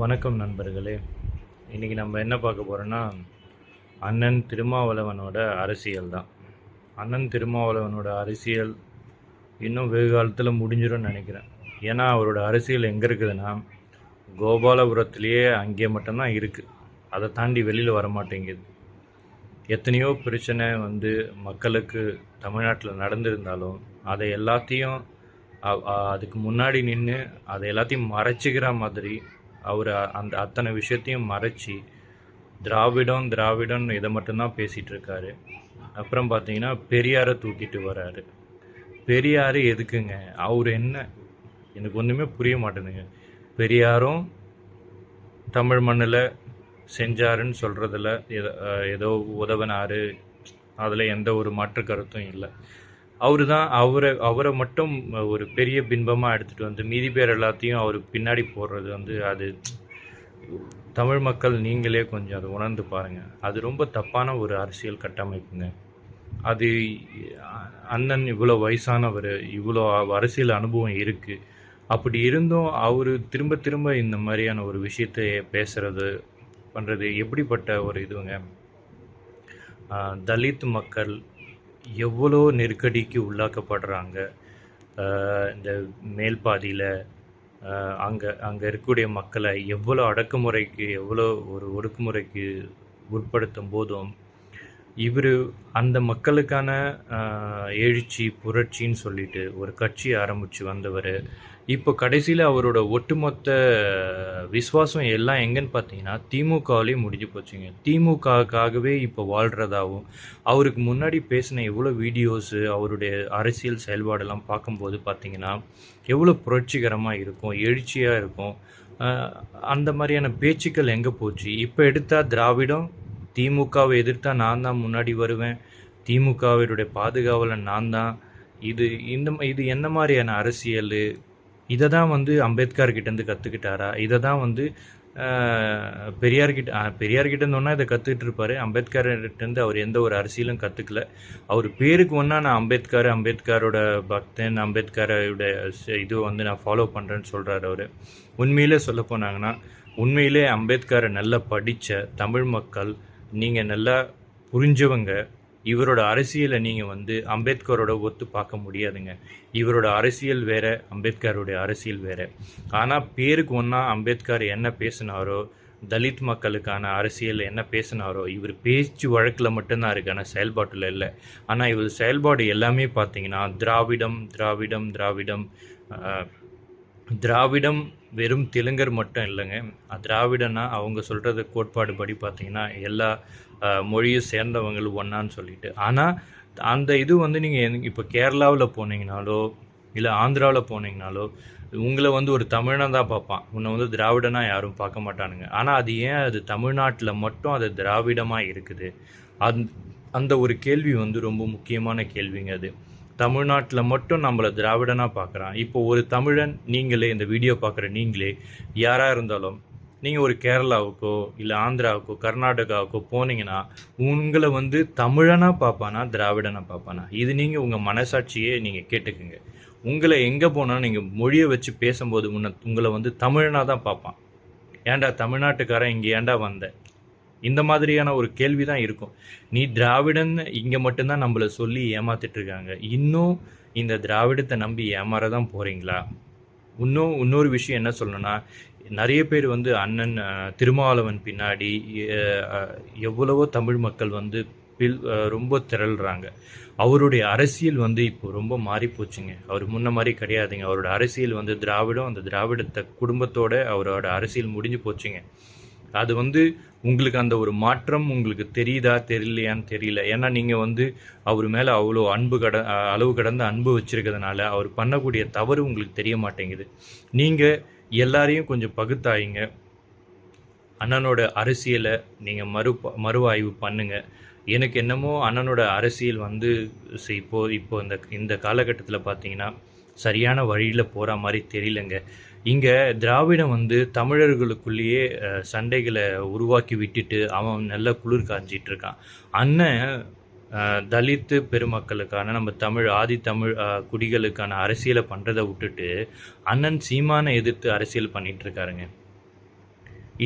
வணக்கம் நண்பர்களே. இன்றைக்கி நம்ம என்ன பார்க்க போகிறோன்னா அண்ணன் திருமாவளவனோட அரசியல் தான். அண்ணன் திருமாவளவனோட அரசியல் இன்னும் வெகு காலத்தில் முடிஞ்சிடும்னு நினைக்கிறேன். ஏன்னா அவரோட அரசியல் எங்கே இருக்குதுன்னா கோபாலபுரத்துலேயே அங்கே மட்டும்தான் இருக்குது அதை தாண்டி வெளியில் வர மாட்டேங்குது எத்தனையோ பிரச்சனை வந்து மக்களுக்கு தமிழ்நாட்டில் நடந்திருந்தாலும் அதை எல்லாத்தையும் அதுக்கு முன்னாடி நின்று அதை எல்லாத்தையும் மறைச்சிக்கிற மாதிரி அவர் அந்த அத்தனை விஷயத்தையும் மறைச்சி திராவிடம் திராவிடம் இதை மட்டும்தான் பேசிகிட்டு இருக்காரு. அப்புறம் பார்த்தீங்கன்னா பெரியாரை தூக்கிட்டு வராரு. பெரியார் எதுக்குங்க? அவர் என்ன? எனக்கு ஒன்றுமே புரிய மாட்டேனுங்க பெரியாரும் தமிழ் மண்ணில் செஞ்சாருன்னு சொல்கிறதுல ஏதோ ஏதோ உதவினாரு. அதில் எந்த ஒரு மாற்று கருத்தும் இல்லை. அவரு தான் அவரை அவரை மட்டும் ஒரு பெரிய பின்பமாக எடுத்துகிட்டு வந்து மீதி பேர் எல்லாத்தையும் அவர் பின்னாடி போடுறது வந்து அது தமிழ் மக்கள் நீங்களே கொஞ்சம் அதை உணர்ந்து பாருங்கள் அது ரொம்ப தப்பான ஒரு அரசியல் கட்டமைப்புங்க. அது அண்ணன் இவ்வளோ வயசானவர் இவ்வளோ அரசியல் அனுபவம் இருக்குது அப்படி இருந்தும் அவர் திரும்ப திரும்ப இந்த மாதிரியான ஒரு விஷயத்தை பேசுகிறது பண்ணுறது எப்படிப்பட்ட ஒரு இதுங்க? தலித் மக்கள் எவ்வளோ நெருக்கடிக்கு உள்ளாக்கப்படுறாங்க? இந்த மேல் பாதியில் அங்கே அங்கே இருக்கக்கூடிய மக்களை எவ்வளோ அடக்குமுறைக்கு எவ்வளோ ஒரு ஒடுக்குமுறைக்கு உட்படுத்தும் போதும் இவர் அந்த மக்களுக்கான எழுச்சி புரட்சின்னு சொல்லிட்டு ஒரு கட்சி ஆரம்பித்து வந்தவர். இப்போ கடைசியில் அவரோட ஒட்டுமொத்த விசுவாசம் எல்லாம் எங்கன்னு பார்த்தீங்கன்னா திமுகவிலேயே முடிஞ்சு போச்சுங்க. திமுகவுக்காகவே இப்போ வாழ்கிறதாவும் அவருக்கு முன்னாடி பேசின எவ்வளோ வீடியோஸு அவருடைய அரசியல் செயல்பாடெல்லாம் பார்க்கும்போது பார்த்தீங்கன்னா எவ்வளோ புரட்சிகரமாக இருக்கும் எழுச்சியாக இருக்கும். அந்த மாதிரியான பேச்சுக்கள் எங்கே போச்சு? இப்போ எடுத்தால் திராவிடம் திமுகவை எதிர்த்தா நான் தான் முன்னாடி வருவேன். திமுகவினுடைய பாதுகாவலன் நான் தான். இது இந்த இது என்ன மாதிரியான அரசியல்? இதை தான் வந்து அம்பேத்கர் கிட்டேருந்து கற்றுக்கிட்டாரா இதை தான் வந்து பெரியார்கிட்ட ஆஹ், பெரியார்கிட்ட இருந்தோன்னா இதை கற்றுக்கிட்டு இருப்பார். அம்பேத்கர்கிட்டேருந்து அவர் எந்த ஒரு அரசியலும் கற்றுக்கல அவர் பேருக்கு ஒன்றா நான் அம்பேத்கர் அம்பேத்கரோட பக்தன் அம்பேத்கரோட இது வந்து நான் ஃபாலோ பண்ணுறேன்னு சொல்கிறாரு அவர். உண்மையிலே சொல்ல போனாங்கன்னா உண்மையிலே அம்பேத்கரை நல்லா படித்த தமிழ் மக்கள் நீங்கள் நல்லா புரிஞ்சவங்க இவரோட அரசியலை நீங்கள் வந்து அம்பேத்கரோட ஒத்து பார்க்க முடியாதுங்க. இவரோட அரசியல் வேற அம்பேத்கருடைய அரசியல் வேற. ஆனால் பேருக்கு ஒன்றா அம்பேத்கர் என்ன பேசினாரோ தலித் மக்களுக்கான அரசியல் என்ன பேசினாரோ இவர் பேச்சு வழக்கில் மட்டும்தான் இருக்கு. ஆனால் செயல்பாட்டில் இல்லை. ஆனால் இவர் செயல்பாடு எல்லாமே பார்த்தீங்கன்னா திராவிடம் திராவிடம் திராவிடம் திராவிடம் வெறும் தெலுங்கர் மட்டும் இல்லைங்க. திராவிடனா திராவிடன்னா அவங்க சொல்கிறது கோட்பாடு படி பார்த்தீங்கன்னா எல்லா மொழியும் சேர்ந்தவங்களும் ஒன்றான்னு சொல்லிட்டு. ஆனால் அந்த இது வந்து நீங்கள் இப்போ கேரளாவில் போனீங்கனாலோ இல்லை ஆந்திராவில் போனீங்கனாலோ உங்களை வந்து ஒரு தமிழனாக தான் பார்ப்பான். உன்னை வந்து திராவிடனா யாரும் பார்க்க மாட்டானுங்க. ஆனால் அது ஏன் அது தமிழ்நாட்டில் மட்டும் அது திராவிடமாக இருக்குது? அந் அந்த ஒரு கேள்வி வந்து ரொம்ப முக்கியமான கேள்விங்க அது. தமிழ்நாட்டில் மட்டும் நம்மளை திராவிடனாக பார்க்குறான். இப்போ ஒரு தமிழன் நீங்களே இந்த வீடியோ பார்க்குற நீங்களே யாராக இருந்தாலும் நீங்கள் ஒரு கேரளாவுக்கோ இல்லை ஆந்திராவுக்கோ கர்நாடகாவுக்கோ போனீங்கன்னா உங்களை வந்து தமிழனாக பார்ப்பானா திராவிடனாக பார்ப்பானா? இது நீங்கள் உங்கள் மனசாட்சியே நீங்கள் கேட்டுக்குங்க. உங்களை எங்கே போனாலும் நீங்கள் மொழியை வச்சு பேசும்போது உன்னை உங்களை வந்து தமிழனாக தான் பார்ப்பான். ஏன்டா தமிழ்நாட்டுக்காரன் இங்கே ஏன்டா வந்த? இந்த மாதிரியான ஒரு கேள்வி தான் இருக்கும். நீ திராவிடன் இங்கே மட்டும்தான் நம்மளை சொல்லி ஏமாத்திட்டு இருக்காங்க இன்னும் இந்த திராவிடத்தை நம்பி ஏமாற தான் போகிறீங்களா இன்னும் இன்னொரு விஷயம் என்ன சொல்லணும்னா நிறைய பேர் வந்து அண்ணன் திருமாவளவன் பின்னாடி எவ்வளவோ தமிழ் மக்கள் வந்து பில் ரொம்ப திரள்றாங்க. அவருடைய அரசியல் வந்து இப்போ ரொம்ப மாறி போச்சுங்க. அவர் முன்ன மாதிரி கிடையாதுங்க. அவரோட அரசியல் வந்து திராவிடம் அந்த திராவிடத்தை குடும்பத்தோட அவரோட அரசியல் முடிஞ்சு போச்சுங்க. அது வந்து உங்களுக்கு அந்த ஒரு மாற்றம் உங்களுக்கு தெரியுதா தெரியலையான்னு தெரியல. ஏன்னா நீங்கள் வந்து அவர் மேலே அவ்வளோ அன்பு கட அளவு கடந்த அன்பு வச்சுருக்கிறதுனால அவர் பண்ணக்கூடிய தவறு உங்களுக்கு தெரிய மாட்டேங்குது. நீங்கள் எல்லாரையும் கொஞ்சம் பகுத்தாயிங்க. அண்ணனோட அரசியலை நீங்கள் மறு மறுவாய்வு பண்ணுங்கள் எனக்கு என்னமோ அண்ணனோட அரசியல் வந்து இப்போது இப்போ இப்போ இந்த இந்த காலகட்டத்தில் பார்த்தீங்கன்னா சரியான வழியில் போகிற மாதிரி தெரியலங்க. இங்கே திராவிடம் வந்து தமிழர்களுக்குள்ளேயே சண்டைகளை உருவாக்கி விட்டுட்டு அவன் நல்ல குளிர் காஞ்சிட்டு இருக்கான். அண்ணன் தலித்து பெருமக்களுக்கான நம்ம தமிழ் ஆதி தமிழ் குடிகளுக்கான அரசியலை பண்ணுறதை விட்டுட்டு அண்ணன் சீமானை எதிர்த்து அரசியல் பண்ணிகிட்டு இருக்காருங்க.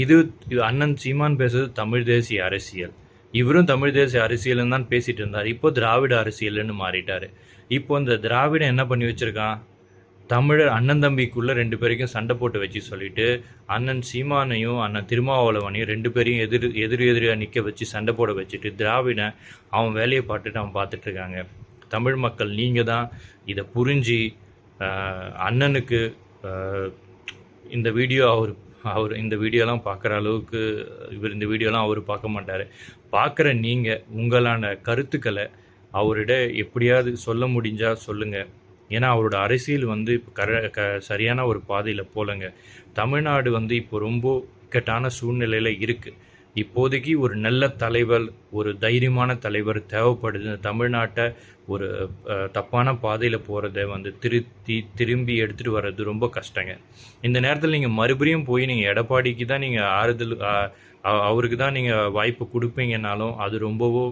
இது அண்ணன் சீமான் பேசுறது தமிழ் தேசிய அரசியல். இவரும் தமிழ் தேசிய அரசியல்னு தான் பேசிட்டு இருந்தார். இப்போ திராவிட அரசியல்னு மாறிட்டாரு. இப்போ இந்த திராவிடம் என்ன பண்ணி வச்சிருக்கான்? தமிழர் அண்ணன் தம்பிக்குள்ளே ரெண்டு பேரைக்கும் சண்டை போட்டு வச்சு சொல்லிட்டு அண்ணன் சீமானையும் அண்ணன் திருமாவளவனையும் ரெண்டு பேரையும் எதிர் எதிர் எதிரியாக நிற்க வச்சு சண்டை போட வச்சுட்டு திராவிடன் அவன் வேலையை பார்த்துட்டு அவன் பார்த்துட்ருக்காங்க தமிழ் மக்கள் நீங்கள் தான் இதை புரிஞ்சு அண்ணனுக்கு இந்த வீடியோ அவர் அவர் இந்த வீடியோலாம் பார்க்குற அளவுக்கு இவர் இந்த வீடியோலாம் அவர் பார்க்க மாட்டார். பார்க்குற நீங்கள் உங்களான கருத்துக்களை அவரிட எப்படியாவது சொல்ல முடிஞ்சால் சொல்லுங்கள் ஏன்னா அவரோட அரசியல் வந்து இப்போ கர க சரியான ஒரு பாதையில் போலங்க. தமிழ்நாடு வந்து இப்போ ரொம்ப இக்கட்டான சூழ்நிலையில் இருக்குது இப்போதைக்கு ஒரு நல்ல தலைவர் ஒரு தைரியமான தலைவர் தேவைப்படுது. இந்த தமிழ்நாட்டை ஒரு தப்பான பாதையில் போகிறத வந்து திருத்தி திரும்பி எடுத்துகிட்டு வர்றது ரொம்ப கஷ்டங்க. இந்த நேரத்தில் நீங்கள் மறுபடியும் போய் நீங்கள் எடப்பாடிக்கு தான் நீங்கள் ஆறுதல் அவருக்கு தான் நீங்கள் வாய்ப்பு கொடுப்பீங்கனாலும் அது ரொம்பவோ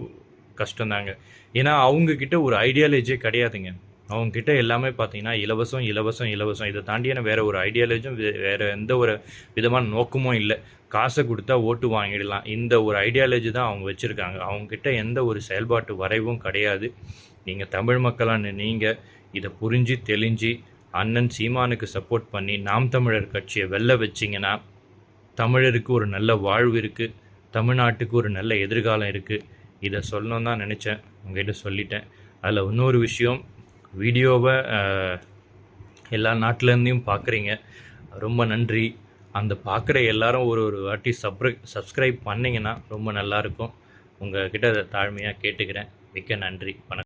கஷ்டம்தாங்க ஏன்னா அவங்கக்கிட்ட ஒரு ஐடியாலஜியே கிடையாதுங்க. அவங்கக்கிட்ட எல்லாமே பார்த்தீங்கன்னா இலவசம் இலவசம் இலவசம். இதை தாண்டியான வேறு ஒரு ஐடியாலஜியும் வேறு எந்த ஒரு விதமான நோக்கமும் இல்லை. காசை கொடுத்தா ஓட்டு வாங்கிடலாம். இந்த ஒரு ஐடியாலஜி தான் அவங்க வச்சுருக்காங்க. அவங்கக்கிட்ட எந்த ஒரு செயல்பாட்டு வரைவும் கிடையாது. நீங்கள் தமிழ் மக்களான நீங்கள் இதை புரிஞ்சு தெளிஞ்சு அண்ணன் சீமானுக்கு சப்போர்ட் பண்ணி நாம் தமிழர் கட்சியை வெல்ல வச்சிங்கன்னா தமிழருக்கு ஒரு நல்ல வாழ்வு இருக்குது தமிழ்நாட்டுக்கு ஒரு நல்ல எதிர்காலம் இருக்குது இதை சொல்லணும் தான் நினச்சேன். உங்ககிட்ட சொல்லிட்டேன். அதில் இன்னொரு விஷயம் வீடியோவை எல்லா நாட்டிலேருந்தையும் பார்க்குறீங்க. ரொம்ப நன்றி. அந்த பார்க்குற எல்லாரும் ஒரு ஒரு வாட்டி சப்ரை சப்ஸ்கிரைப் பண்ணிங்கன்னா ரொம்ப நல்லாயிருக்கும் உங்ககிட்ட அதை தாழ்மையாக கேட்டுக்கிறேன். மிக்க நன்றி. வணக்கம்.